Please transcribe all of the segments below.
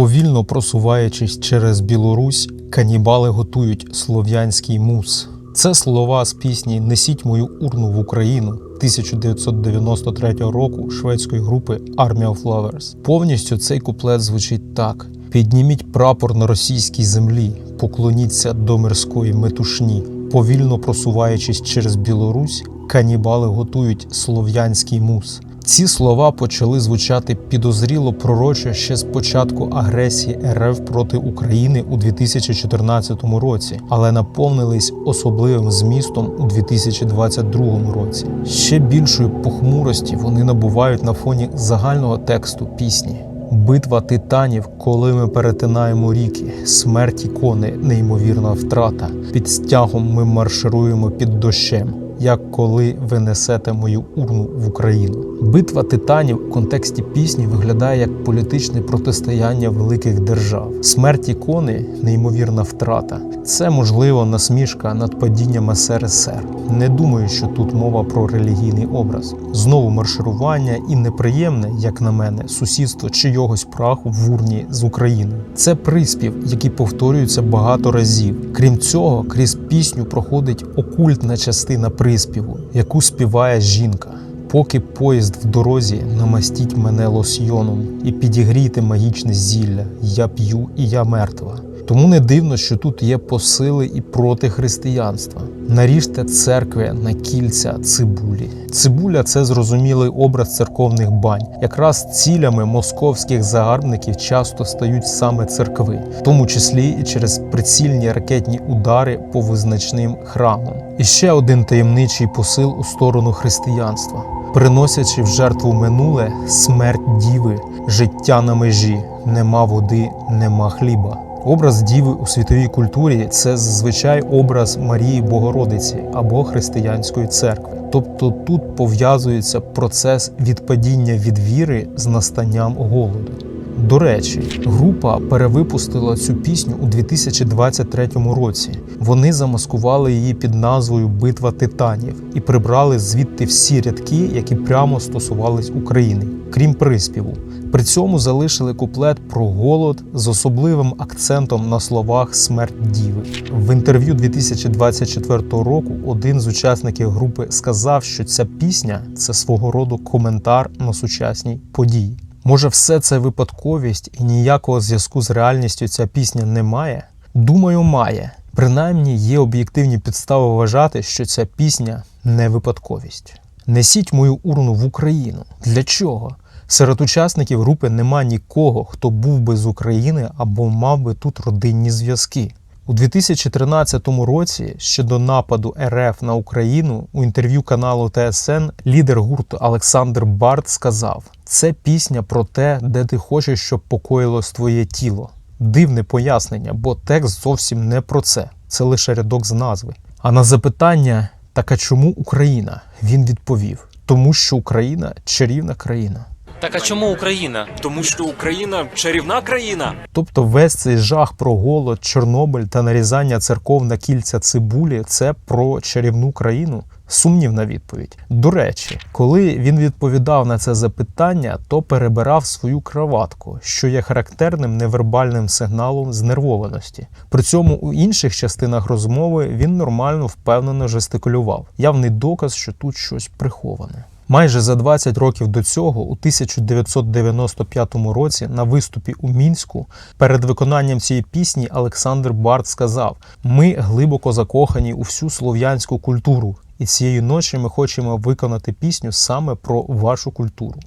Повільно просуваючись через Білорусь, канібали готують слов'янський мус. Це слова з пісні Несіть мою урну в Україну 1993 року шведської групи Army of Lovers. Повністю цей куплет звучить так: Підніміть прапор на російській землі, поклоніться до мирської метушні. Повільно просуваючись через Білорусь, канібали готують слов'янський мус. Ці слова почали звучати підозріло пророче ще з початку агресії РФ проти України у 2014 році, але наповнились особливим змістом у 2022 році. Ще більшої похмурості вони набувають на фоні загального тексту пісні. Битва титанів, коли ми перетинаємо ріки, смерть ікони, неймовірна втрата. Під стягом ми маршируємо під дощем. Як коли ви несете мою урну в Україну, битва титанів в контексті пісні виглядає як політичне протистояння великих держав. Смерть ікони, неймовірна втрата. Це можливо насмішка над падінням СРСР. Не думаю, що тут мова про релігійний образ. Знову марширування і неприємне, як на мене, сусідство чийогось праху в урні з Україною. Це приспів, який повторюється багато разів. Крім цього, крізь пісню проходить окультна частина приспіву, яку співає жінка. Поки поїзд в дорозі, намастіть мене лосьйоном і підігрійте магічне зілля. Я п'ю і я мертва. Тому не дивно, що тут є посили і проти християнства. Наріжте церкви на кільця цибулі. Цибуля це зрозумілий образ церковних бань. Якраз цілями московських загарбників часто стають саме церкви, в тому числі і через прицільні ракетні удари по визначним храмам. І ще один таємничий посил у сторону християнства. Приносячи в жертву минуле смерть діви, життя на межі, нема води, нема хліба. Образ діви у світовій культурі це зазвичай образ Марії Богородиці або християнської церкви. Тобто тут пов'язується процес відпадіння від віри з настанням голоду. До речі, група перевипустила цю пісню у 2023 році. Вони замаскували її під назвою Битва титанів і прибрали звідти всі рядки, які прямо стосувались України, крім приспіву. При цьому залишили куплет про голод з особливим акцентом на словах смерть діви. В інтерв'ю 2024 року один з учасників групи сказав, що ця пісня це свого роду коментар на сучасні події. Може, все це випадковість і ніякого зв'язку з реальністю ця пісня не має? Думаю, має. Принаймні є об'єктивні підстави вважати, що ця пісня не випадковість. Несіть мою урну в Україну. Для чого? Серед учасників групи нема нікого, хто був би з України або мав би тут родинні зв'язки. У 2013 році, ще до нападу РФ на Україну, у інтерв'ю каналу ТСН лідер гурту Олександр Барт сказав: це пісня про те, де ти хочеш, щоб покоїлось твоє тіло. Дивне пояснення, бо текст зовсім не про це. Це лише рядок з назви. А на запитання, так а чому Україна? Він відповів: тому що Україна чарівна країна. Так а чому Україна? Тому що Україна чарівна країна. Тобто весь цей жах про голод, Чорнобиль та нарізання церков на кільця цибулі це про чарівну країну. Сумнівна відповідь. До речі, коли він відповідав на це запитання, то перебирав свою краватку, що є характерним невербальним сигналом знервованості. При цьому у інших частинах розмови він нормально впевнено жестикулював. Явний доказ, що тут щось приховане. Майже за 20 років до цього, у 1995 році, на виступі у мінську, перед виконанням цієї пісні Олександр Барт сказав: Ми глибоко закохані у всю слов'янську культуру, і цієї ночі ми хочемо виконати пісню саме про вашу культуру.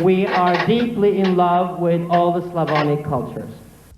We are deeply in love with all the Slavonic cultures.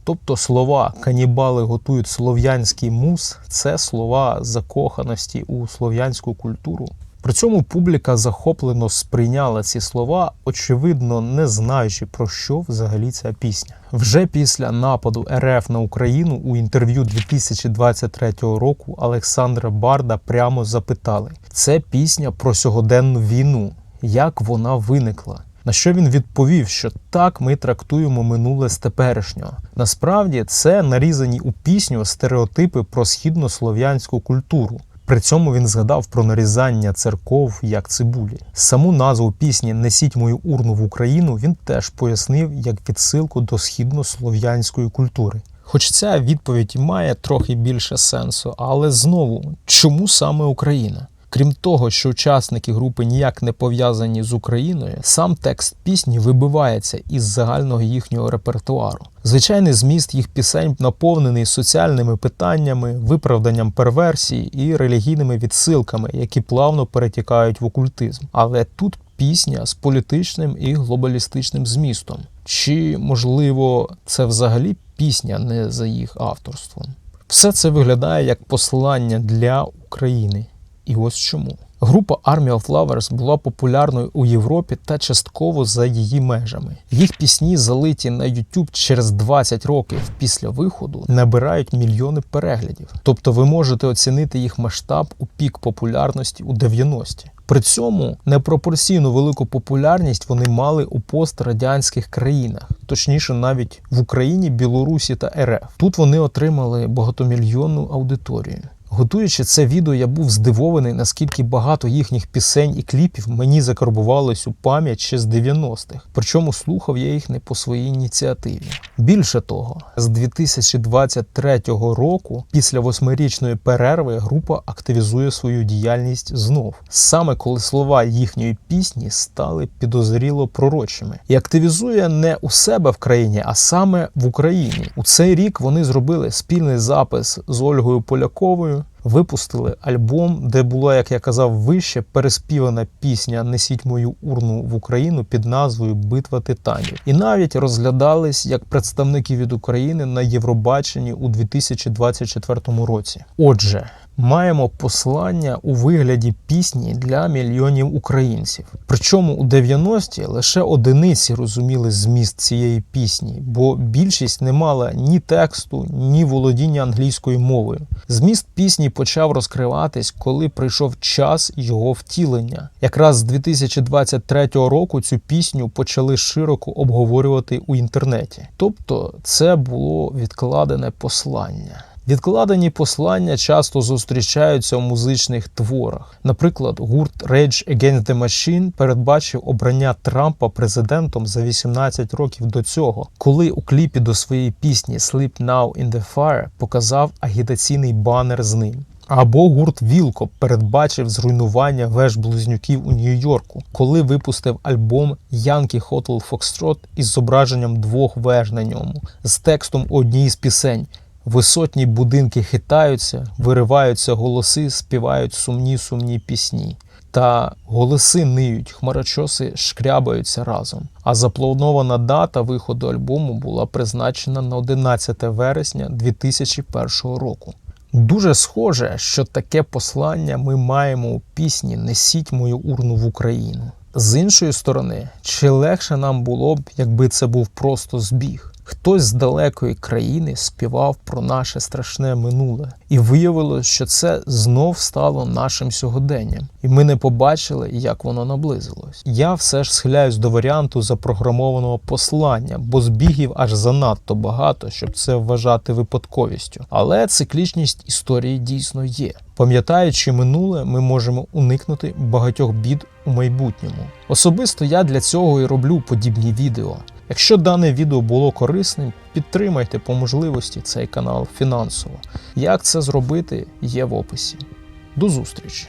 Тобто слова канібали готують слов'янський мус це слова закоханості у слов'янську культуру. При цьому публіка захоплено сприйняла ці слова, очевидно, не знаючи про що взагалі ця пісня. Вже після нападу РФ на Україну у інтерв'ю 2023 року Олександра Барда прямо запитали: це пісня про сьогоденну війну. Як вона виникла? На що він відповів, що так ми трактуємо минуле з теперішнього. Насправді це нарізані у пісню стереотипи про східнослов'янську культуру. При цьому він згадав про нарізання церков як цибулі. Саму назву пісні Несіть мою урну в Україну він теж пояснив як відсилку до східнослов'янської культури. Хоч ця відповідь має трохи більше сенсу, але знову, чому саме Україна? Крім того, що учасники групи ніяк не пов'язані з Україною, сам текст пісні вибивається із загального їхнього репертуару. Звичайний зміст їх пісень наповнений соціальними питаннями, виправданням перверсій і релігійними відсилками, які плавно перетікають в окультизм. Але тут пісня з політичним і глобалістичним змістом. Чи можливо це взагалі пісня не за їх авторством? Все це виглядає як послання для України. І ось чому. Група Army of Lovers була популярною у Європі та частково за її межами. Їх пісні, залиті на YouTube через 20 років після виходу, набирають мільйони переглядів. Тобто ви можете оцінити їх масштаб у пік популярності у 90-ті. При цьому непропорційно велику популярність вони мали у пострадянських країнах, точніше, навіть в Україні, Білорусі та РФ. Тут вони отримали багатомільйонну аудиторію. Готуючи це відео, я був здивований, наскільки багато їхніх пісень і кліпів мені закарбувалось у пам'ять ще з 90-х. Причому слухав я їх не по своїй ініціативі. Більше того, з 2023 року, після восьмирічної перерви, група активізує свою діяльність знов, саме коли слова їхньої пісні стали підозріло пророчими, і активізує не у себе в країні, а саме в Україні. У цей рік вони зробили спільний запис з Ольгою Поляковою. True Випустили альбом, де була, як я казав, вище переспівана пісня Несіть мою урну в Україну під назвою Битва титанів. І навіть розглядались як представники від України на Євробаченні у 2024 році. Отже, маємо послання у вигляді пісні для мільйонів українців. Причому у 90-ті лише одиниці розуміли зміст цієї пісні, бо більшість не мала ні тексту, ні володіння англійською мовою. Зміст пісні почав розкриватись, коли прийшов час його втілення. Якраз з 2023 року цю пісню почали широко обговорювати у інтернеті. Тобто, це було відкладене послання. Відкладені послання часто зустрічаються у музичних творах. Наприклад, гурт Rage Against the Machine передбачив обрання Трампа президентом за 18 років до цього, коли у кліпі до своєї пісні Sleep Now in the Fire показав агітаційний банер з ним. Або гурт Вілко передбачив зруйнування веж близнюків у Нью-Йорку, коли випустив альбом Yankee Hotel Foxtrot із зображенням двох веж на ньому з текстом однієї з пісень. Висотні будинки хитаються, вириваються голоси, співають сумні сумні пісні. Та голоси ниють, хмарочоси шкрябаються разом. А запланована дата виходу альбому була призначена на 11 вересня 2001 року. Дуже схоже, що таке послання ми маємо у пісні Несіть мою урну в Україну. З іншої сторони, чи легше нам було б, якби це був просто збіг? Хтось з далекої країни співав про наше страшне минуле, і виявилось, що це знов стало нашим сьогоденням, і ми не побачили, як воно наблизилось. Я все ж схиляюсь до варіанту запрограмованого послання, бо збігів аж занадто багато, щоб це вважати випадковістю. Але циклічність історії дійсно є. Пам'ятаючи минуле, ми можемо уникнути багатьох бід у майбутньому. Особисто я для цього і роблю подібні відео. Якщо дане відео було корисним, підтримайте по можливості цей канал фінансово. Як це зробити, є в описі. До зустрічі!